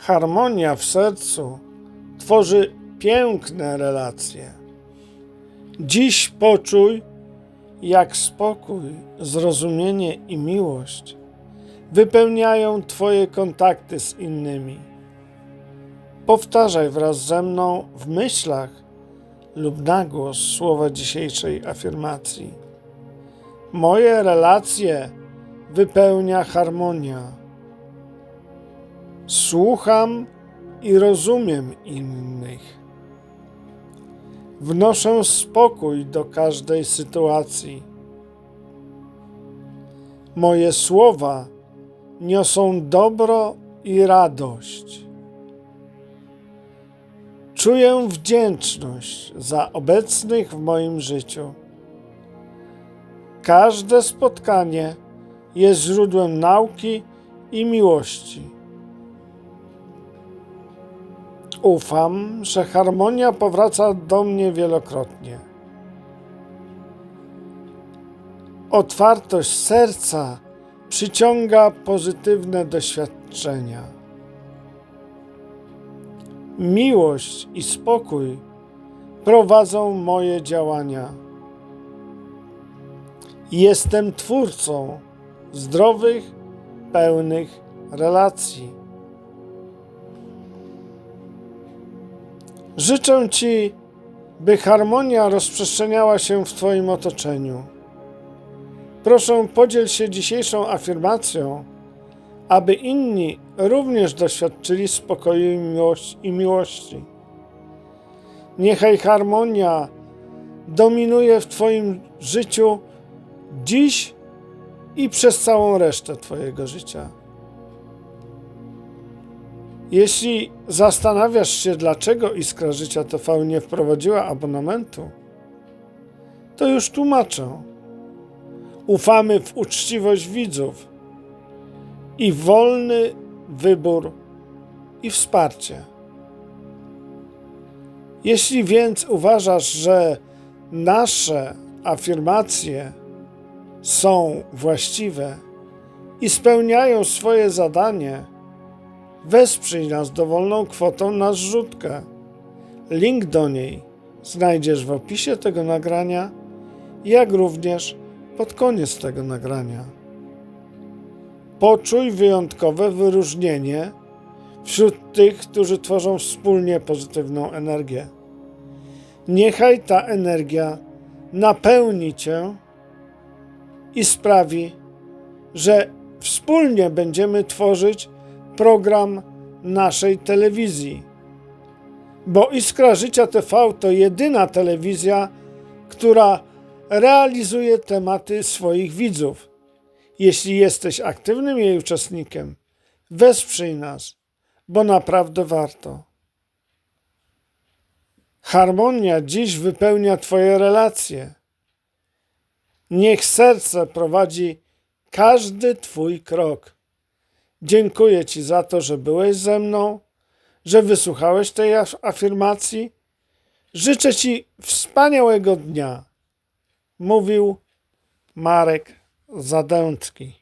Harmonia w sercu tworzy piękne relacje. Dziś poczuj, jak spokój, zrozumienie i miłość wypełniają Twoje kontakty z innymi. Powtarzaj wraz ze mną w myślach lub na głos słowa dzisiejszej afirmacji. Moje relacje wypełnia harmonia. Słucham i rozumiem innych. Wnoszę spokój do każdej sytuacji. Moje słowa niosą dobro i radość. Czuję wdzięczność za obecnych w moim życiu. Każde spotkanie jest źródłem nauki i miłości. Ufam, że harmonia powraca do mnie wielokrotnie. Otwartość serca przyciąga pozytywne doświadczenia. Miłość i spokój prowadzą moje działania. Jestem twórcą zdrowych, pełnych relacji. Życzę Ci, by harmonia rozprzestrzeniała się w Twoim otoczeniu. Proszę podziel się dzisiejszą afirmacją, aby inni również doświadczyli spokoju i miłości. Niechaj harmonia dominuje w Twoim życiu dziś i przez całą resztę Twojego życia. Jeśli zastanawiasz się, dlaczego Iskra Życia TV nie wprowadziła abonamentu, to już tłumaczę. Ufamy w uczciwość widzów i wolny wybór i wsparcie. Jeśli więc uważasz, że nasze afirmacje są właściwe i spełniają swoje zadanie, wesprzyj nas dowolną kwotą na zrzutkę. Link do niej znajdziesz w opisie tego nagrania, jak również pod koniec tego nagrania. Poczuj wyjątkowe wyróżnienie wśród tych, którzy tworzą wspólnie pozytywną energię. Niechaj ta energia napełni Cię i sprawi, że wspólnie będziemy tworzyć program naszej telewizji. Bo Iskra Życia TV to jedyna telewizja, która realizuje tematy swoich widzów. Jeśli jesteś aktywnym jej uczestnikiem, wesprzyj nas, bo naprawdę warto. Harmonia dziś wypełnia Twoje relacje. Niech serce prowadzi każdy Twój krok. Dziękuję Ci za to, że byłeś ze mną, że wysłuchałeś tej af- afirmacji. Życzę Ci wspaniałego dnia. Mówił Marek Zadęcki.